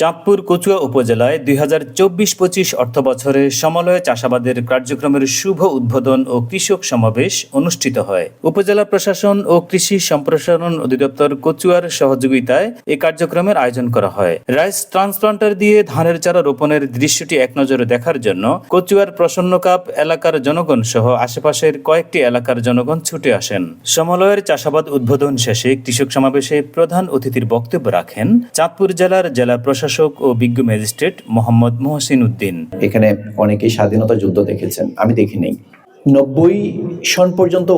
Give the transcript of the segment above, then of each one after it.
চাঁদপুর কচুয়া উপজেলায় দুই হাজার চব্বিশ পঁচিশ অর্থ বছরে সমলয় চাষাবাদের কার্যক্রমের শুভ উদ্বোধন ও কৃষক সমাবেশ অনুষ্ঠিত হয়। উপজেলা প্রশাসন ও কৃষি সম্প্রসারণ অধিদপ্তর কচুয়ার সহযোগিতায় এই কার্যক্রমের আয়োজন করা হয়। রাইস ট্রান্সপ্লান্টার দিয়ে ধানের চারা রোপণের দৃশ্যটি এক নজরে দেখার জন্য কচুয়ার প্রসন্ন কাপ এলাকার জনগণ সহ আশেপাশের কয়েকটি এলাকার জনগণ ছুটে আসেন। সমলয়ের চাষাবাদ উদ্বোধন শেষে কৃষক সমাবেশে প্রধান অতিথির বক্তব্য রাখেন চাঁদপুর জেলার জেলা প্রশাসক ও বিজ্ঞ ম্যাজিস্ট্রেট মোহাম্মদ মোহসিন উদ্দিন। এখানে অনেকেই স্বাধীনতা যুদ্ধ দেখেছেন, আমি দেখিনি। নব্বই সন পর্যন্ত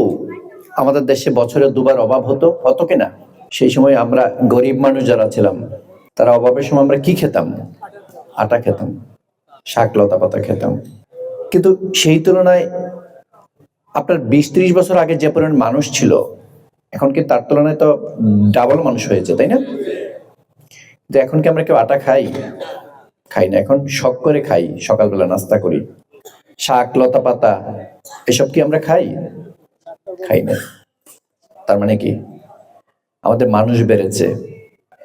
আমাদের দেশে বছরে দুবার অভাব হতো হতো কিনা? সেই সময় আমরা গরিব মানুষ যারা ছিলাম, তারা অভাবের সময় আমরা কি খেতাম? আটা খেতাম, শাক লতা পাতা খেতাম। কিন্তু সেই তুলনায় আপনার বিশ ত্রিশ বছর আগে যে পরিমাণ মানুষ ছিল, এখন কি তার তুলনায় তো ডাবল মানুষ হয়েছে, তাই না? কিন্তু এখন কি আমরা কেউ আটা খাই? খাই না, এখন শখ করে খাই, সকালবেলা নাস্তা করি। শাক, লতা পাতা, এসব কি আমরা খাই? খাই না। তার মানে কি? আমাদের মানুষ বেড়েছে,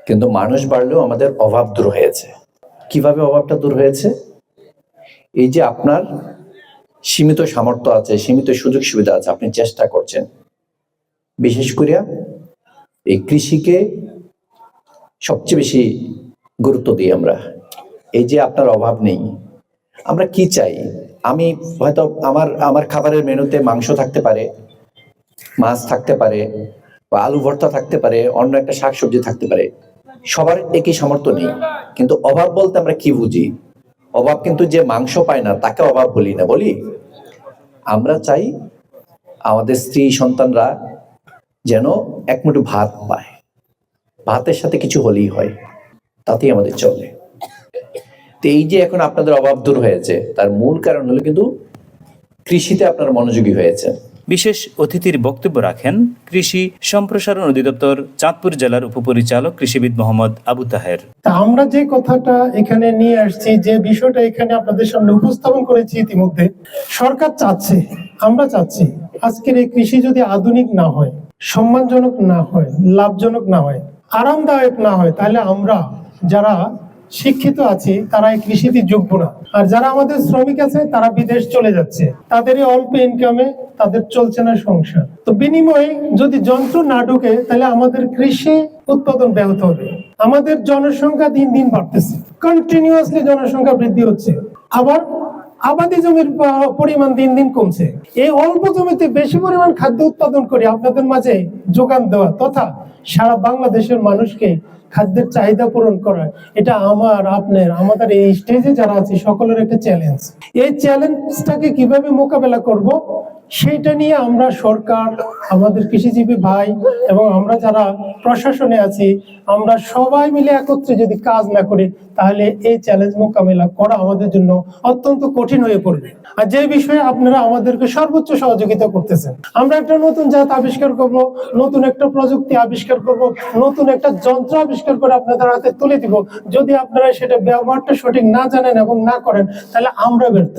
কিন্তু মানুষ বাড়লেও আমাদের অভাব দূর হয়েছে। কীভাবে অভাবটা দূর হয়েছে? এই যে আপনার সীমিত সামর্থ্য আছে, সীমিত সুযোগ সুবিধা আছে, আপনি চেষ্টা করছেন। বিশেষ করিয়া এই কৃষিকে সবচেয়ে বেশি গুরুত্ব দিই আমরা। এই যে আপনার অভাব নেই, আমরা কি চাই? আমি হয়তো আমার আমার খাবারের মেনুতে মাংস থাকতে পারে, মাছ থাকতে পারে, বা আলু ভর্তা থাকতে পারে, অন্য একটা শাকসবজি থাকতে পারে। সবার একই সামর্থ্য নেই। কিন্তু অভাব বলতে আমরা কি বুঝি? অভাব কিন্তু যে মাংস পায় না, তাকে অভাব বলি না, বলি? আমরা চাই আমাদের স্ত্রী সন্তানরা যেন এক ভাত পায়। ভাতের সাথে কিছু হলেই হয়। তাতেই আমাদের চলে। তো এই যে এখন আপনাদের অভাব দূর হয়েছে তার মূল কারণ হলো কিন্তু কৃষিতে আপনারা মনোযোগী হয়েছে বিশেষ অতিথির বক্তব্য রাখেন কৃষি সম্প্রসারণ অধিদপ্তর চাঁদপুর জেলার উপপরিচালক কৃষিবিদ মোহাম্মদ আবু তাহের। তা আমরা যে কথাটা এখানে নিয়ে আসছি যে বিষয়টা এখানে আপনাদের সামনে উপস্থাপন করেছি ইতিমধ্যে সরকার চাচ্ছে আমরা চাচ্ছি আজকের এই কৃষি যদি আধুনিক না হয় সম্মানজনক না হয় লাভজনক না হয় আরামদায়ক না হয়, তাহলে আমরা যারা শিক্ষিত আছি, তারা এই কৃষিতে যোগ্য না। আর যারা আমাদের শ্রমিক আছে, তারা বিদেশ চলে যাচ্ছে। তাদের অল্প ইনকামে তাদের চলছে না সংসার। তো বিনিময়ে যদি যন্ত্র না ঢুকে, তাহলে আমাদের কৃষি উৎপাদন ব্যাহত হবে। আমাদের জনসংখ্যা দিন দিন বাড়তেছে। কন্টিনিউয়াসলি জনসংখ্যা বৃদ্ধি হচ্ছে। আবার আবাদি জমির পরিমাণ দিন দিন কমছে। এই অল্প জমিতে বেশি পরিমাণ খাদ্য উৎপাদন করে আপনাদের মাঝে যোগান দেওয়া তথা সারা বাংলাদেশের মানুষকে খাদ্যের চাহিদা পূরণ করা, এটা আমার, আপনার, আমাদের এই স্টেজে যারা আছে, সকলের একটা চ্যালেঞ্জ এই চ্যালেঞ্জটাকে কীভাবে মোকাবেলা করব? সেইটা নিয়ে আমরা সরকার, আমাদের কৃষিজীবী ভাই এবং আমরা যারা প্রশাসনে আছি, আমরা সবাই মিলে একত্রে যদি কাজ না করি, তাহলে এই চ্যালেঞ্জ মোকাবেলা করা আমাদের জন্য অত্যন্ত কঠিন হয়ে পড়বে। আর যে বিষয়ে আপনারা আমাদেরকে সর্বোচ্চ সহযোগিতা করতেছেন, আমরা একটা নতুন জাত আবিষ্কার করব, নতুন একটা প্রযুক্তি আবিষ্কার করব, নতুন একটা যন্ত্র আবিষ্কার করে আপনাদের হাতে তুলে দিব। যদি আপনারা সেটা ব্যবহারটা সঠিক না জানেন এবং না করেন, তাহলে আমরা ব্যর্থ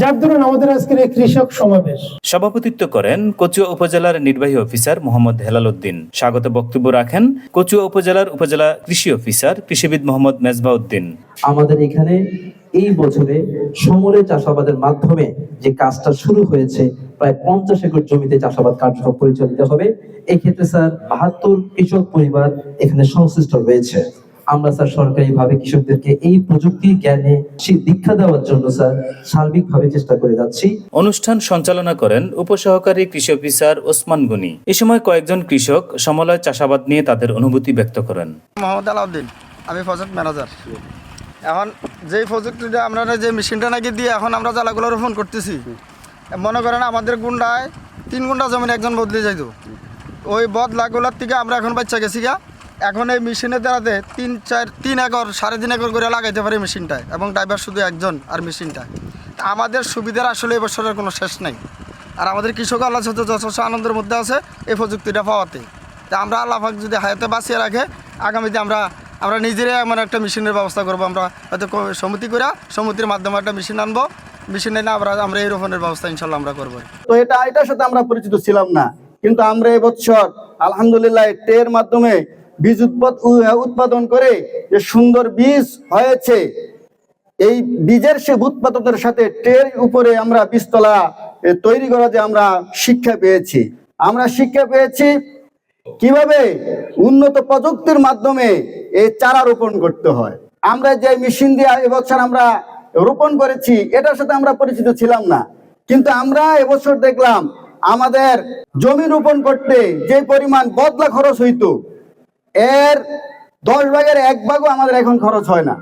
যার ধরুন আমাদের আজকের এই কৃষক সমাবেশ। সভাপতিত্ব করেন কচুয়া উপজেলার নির্বাহী অফিসার মোহাম্মদ হেলাল উদ্দিন স্বাগত বক্তব্য রাখেন কচুয়া উপজেলার উপজেলা কৃষি অফিসার কৃষিবিদ মোহাম্মদ মেজবা উদ্দিন আমাদের এখানে এই বছরে সমরে চাষাবাদের মাধ্যমে যে কাজটা শুরু হয়েছে, প্রায় পঞ্চাশ একর জমিতে চাষাবাদ কার্যক্রম পরিচালিত হবে। এক্ষেত্রে ক্ষেত্রে স্যার বাহাত্তর কৃষক পরিবার এখানে সংশ্লিষ্ট রয়েছে। আমরা স্যার সরকারিভাবে কৃষকদেরকে এই প্রযুক্তি জ্ঞানে সে দীক্ষা দেওয়ার জন্য স্যার সার্বিকভাবে চেষ্টা করে যাচ্ছি। অনুষ্ঠান সঞ্চালনা করেন উপসহকারী কৃষি অফিসার ওসমান গনি। এ সময় কয়েকজন কৃষক সমলয় চাষাবাদ নিয়ে তাদের অনুভূতি ব্যক্ত করেন। মোহাম্মদ আলাউদ্দিন আমি প্রজেক্ট ম্যানেজার এখন যেই প্রযুক্তিটা আমরা যে মেশিনটা নাকি দিয়ে এখন আমরা জ্বালাগুলো রোপণ করতেছি মনে করেন আমাদের গুন্ডায় তিন গুন্ডা জমিন একজন বদলে যাইতো। ওই বদলাগুলোর থেকে আমরা এখন বাচ্চা গেছি গা। এখন এই মেশিনের দ্বারাতে তিন চার, তিন একর, সাড়ে তিন একর করে লাগাইতে পারি মেশিনটায়, এবং ড্রাইভার শুধু একজন আর মেশিনটা আমাদের সুবিধার আসলে এবছরের কোনো শেষ নেই। আর আমাদের কৃষক আল্লাহ সাথে যথেষ্ট আনন্দের মধ্যে আছে এই প্রযুক্তিটা পাওয়াতে। তা আমরা আল্লাহ পাক যদি হায়াতে বাঁচিয়ে রাখে, আগামীতে আমরা আমরা নিজেরাই আমার একটা মেশিনের ব্যবস্থা করব। আমরা হয়তো সমিতি করে সমিতির মাধ্যমে একটা মেশিন আনব। মেশিনে এনে আমরা আমরা এই রোপণের ব্যবস্থা ইনশাল্লাহ আমরা করব। তো এটা, এটার সাথে আমরা পরিচিত ছিলাম না। কিন্তু আমরা এবছর আলহামদুলিল্লাহ টের মাধ্যমে বীজ উৎপাদন করে যে সুন্দর বীজ হয়েছে, এই বীজের সে উৎপাদনের সাথে ট্রের উপরে আমরা বীজতলা তৈরি করা যে আমরা শিক্ষা পেয়েছি। আমরা শিক্ষা পেয়েছি কীভাবে? উন্নত প্রযুক্তির মাধ্যমে এই চারা রোপণ করতে হয়। আমরা যে মেশিন দিয়ে এবছর আমরা রোপণ করেছি, এটার সাথে আমরা পরিচিত ছিলাম না। কিন্তু আমরা এবছর দেখলাম, আমাদের জমি রোপণ করতে যে পরিমাণ বদলা খরচ হইতো এর দশ ভাগের এক ভাগও আমাদের এখন খরচ হয় না।